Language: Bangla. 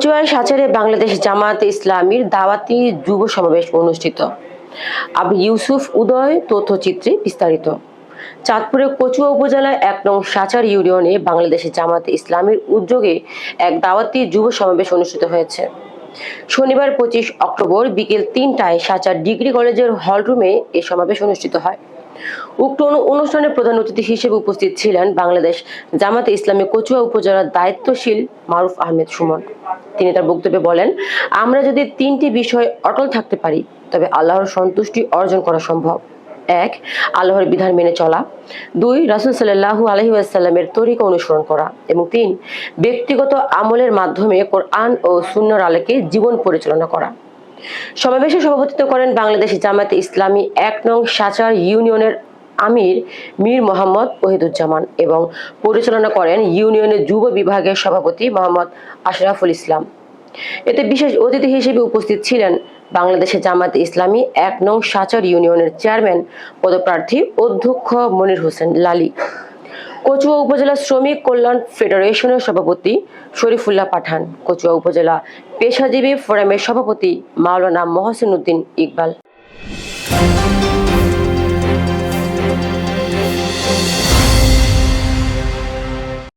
কচুয়ায় সাচারে বাংলাদেশ জামাত ইসলামীর দাওয়াতি যুব সমাবেশ অনুষ্ঠিত। আবু ইউসুফ উদয় তথ্যচিত্রে বিস্তারিত। চাঁদপুরের কচুয়া উপজেলায় এক নং সাচার ইউনিয়নে বাংলাদেশ জামাত ইসলামীর উদ্যোগে এক দাওয়াতি যুব সমাবেশ অনুষ্ঠিত হয়েছে। শনিবার পঁচিশ অক্টোবর বিকেল তিনটায় সাচার ডিগ্রি কলেজের হলরুমে এ সমাবেশ অনুষ্ঠিত হয়। উক্ত অনু- অনুষ্ঠানে প্রধান অতিথি হিসেবে উপস্থিত ছিলেন বাংলাদেশ জামাতে ইসলামী কচুয়া উপজেলার দায়িত্বশীল মারুফ আহমেদ সুমন। তিনি তার বক্তব্যে বলেন, আমরা যদি তিনটি বিষয় অটল থাকতে পারি, তবে আল্লাহর সন্তুষ্টি অর্জন করা সম্ভব। এক, আল্লাহর বিধান মেনে চলা। দুই, রাসুল সাল্লাহু আলহি আসাল্লামের তরিকা অনুসরণ করা। এবং তিন, ব্যক্তিগত আমলের মাধ্যমে কোরআন ও সুন্নর আলোকে জীবন পরিচালনা করা। সমাবেশে সভাপতিত্ব করেন বাংলাদেশ জামায়াতে ইসলামী এক নং সাচার ইউনিয়নের আমির মীর মোহাম্মদ ওহিদুজ্জামান এবং পরিচালনা করেন ইউনিয়নের যুব বিভাগের সভাপতি মোহাম্মদ আশরাফুল ইসলাম। এতে বিশেষ অতিথি হিসেবে উপস্থিত ছিলেন বাংলাদেশের জামায়াতে ইসলামী এক নং সাচার ইউনিয়নের চেয়ারম্যান পদপ্রার্থী অধ্যক্ষ মনির হোসেন লালি। কচুয়া উপজেলা শ্রমিক কল্যাণ ফেডারেশনের সভাপতি শরীফুল্লাহ পাঠান। কচুয়া উপজেলা পেশাজীবী ফোরামের সভাপতি মাওলানা মহসিন উদ্দিন ইকবাল।